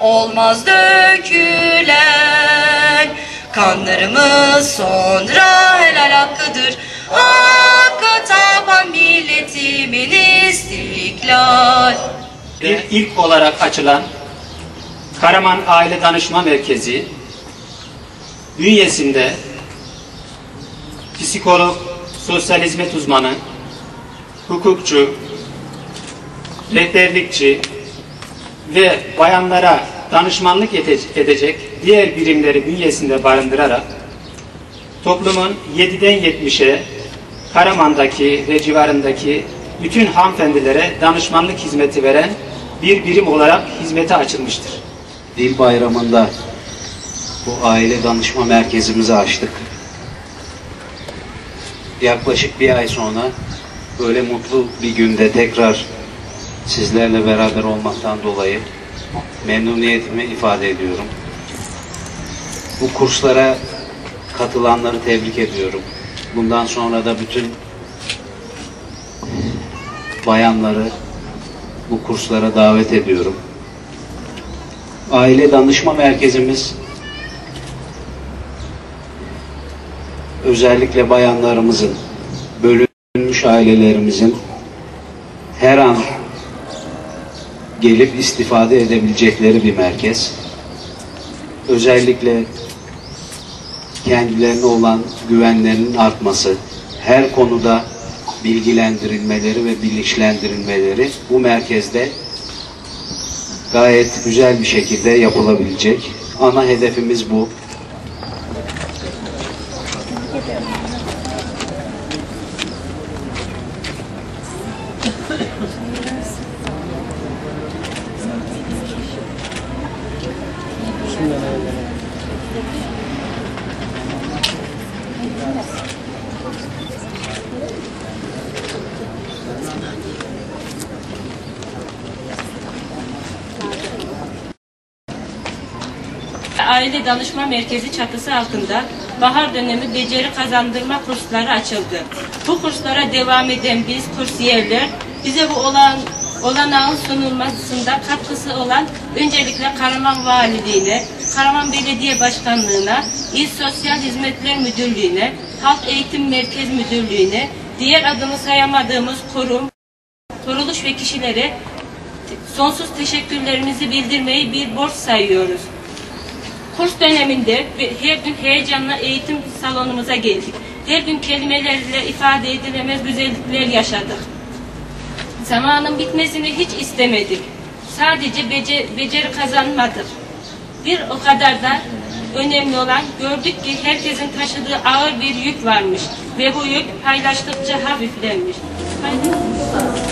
olmaz dökülen Kanlarımız sonra helal hakkıdır. Hakka tapan milletimin istiklal. Bir ilk olarak açılan Karaman Aile Danışma Merkezi bünyesinde psikolog, sosyal hizmet uzmanı, hukukçu, rehberlikçi ve bayanlara danışmanlık ede- edecek diğer birimleri bünyesinde barındırarak toplumun 7'den 70'e Karaman'daki ve civarındaki bütün hanımefendilere danışmanlık hizmeti veren bir birim olarak hizmete açılmıştır. Dil Bayramı'nda bu aile danışma merkezimizi açtık. Yaklaşık bir ay sonra böyle mutlu bir günde tekrar sizlerle beraber olmaktan dolayı memnuniyetimi ifade ediyorum. Bu kurslara katılanları tebrik ediyorum. Bundan sonra da bütün bayanları bu kurslara davet ediyorum. Aile danışma merkezimiz özellikle bayanlarımızın, bölünmüş ailelerimizin her an gelip istifade edebilecekleri bir merkez. Özellikle kendilerine olan güvenlerinin artması, her konuda bilgilendirilmeleri ve bilinçlendirilmeleri bu merkezde gayet güzel bir şekilde yapılabilecek. Ana hedefimiz bu. Aile Danışma Merkezi çatısı altında bahar dönemi beceri kazandırma kursları açıldı. Bu kurslara devam eden biz kursiyerler bize bu olan olanağın sunulmasında katkısı olan öncelikle Karaman Valiliğine, Karaman Belediye Başkanlığına, İl Sosyal Hizmetler Müdürlüğü'ne, Halk Eğitim Merkez Müdürlüğü'ne, diğer adını sayamadığımız kurum, kuruluş ve kişilere sonsuz teşekkürlerimizi bildirmeyi bir borç sayıyoruz. Kurs döneminde her gün heyecanla eğitim salonumuza geldik. Her gün kelimelerle ifade edilemez güzellikler yaşadık. Zamanın bitmesini hiç istemedik. Sadece bece, beceri kazanmadık. Bir o kadar da önemli olan gördük ki herkesin taşıdığı ağır bir yük varmış ve bu yük paylaştıkça hafiflenmiş. Paylaş-